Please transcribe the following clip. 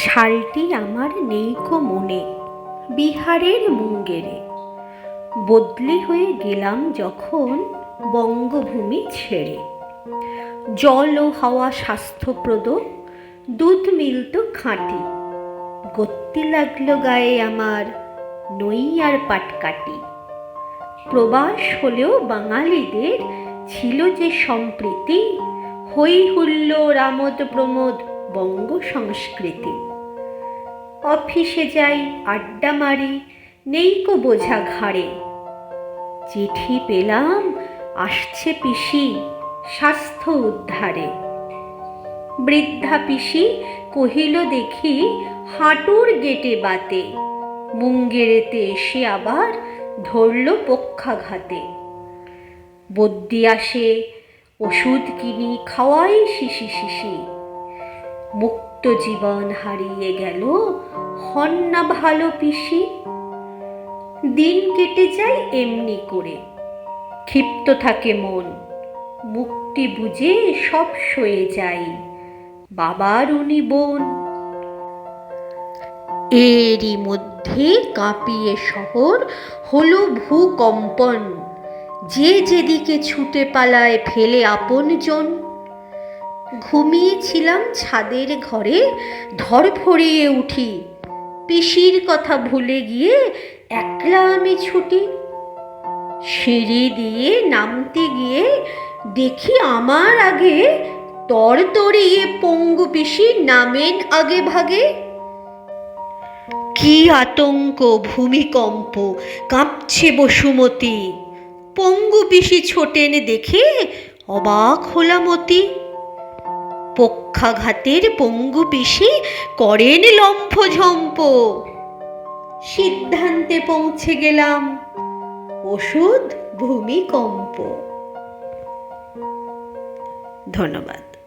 সালটি আমার নেইকো মনে, বিহারের মুঙ্গেরে। বদলি হয়ে গেলাম যখন বঙ্গভূমি ছেড়ে। জল ও হাওয়া স্বাস্থ্যপ্রদ, দুধ মিলত খাঁটি। গত্তি লাগল গায়ে আমার নই আর পাটকাটি প্রবাস হলেও বাঙালিদের ছিল যে সম্প্রীতি হই হুল্লোড় আমোদ প্রমোদ বঙ্গ সংস্কৃতি অফিসে যাই, আড্ডা মারি, নেই কো বোঝা ঘাড়ে। চিঠি পেলাম, আসছে পিসি, স্বাস্থ্য উদ্ধারে। বৃদ্ধা পিসি কহিল, দেখি হাঁটুর গেটে বাতে। মুঙ্গেরেতে এসে আবার ধরল পক্ষাঘাতে। বদ্যি আসে, ওষুধ কিনি, খাওয়াই শিশি শিশি। মুক্ত জীবন হারিয়ে গেল, হন না ভালো পিসি। দিন কেটে যায় এমনি করে, ক্ষিপ্ত থাকে মন, মুক্তি বুঝে সব সয়ে যাই বাবার উনি বোন। এরই মধ্যে কাঁপিয়ে শহর হলো ভূকম্পন, যে যেদিকে ছুটে পালায় ফেলে আপনজন। ঘুমিয়েছিলাম ছাদের ঘরে ধরফড়িয়ে উঠি। পিসির কথা ভুলে গিয়ে একলা আমি ছুটি। সিঁড়ি দিয়ে নামতে গিয়ে দেখি আমার আগে তরতরিয়ে পঙ্গু পিসি নামেন আগে ভাগে। কি আতঙ্ক, ভূমিকম্প, কাঁপছে বসুমতি। পঙ্গু পিসি ছোটেন দেখে অবাক হলামতি পক্ষাঘাতের পঙ্গু পিসি করেন লম্ফঝম্প। সিদ্ধান্তে পৌঁছে গেলাম ওষুধ ভূমিকম্প। ধন্যবাদ।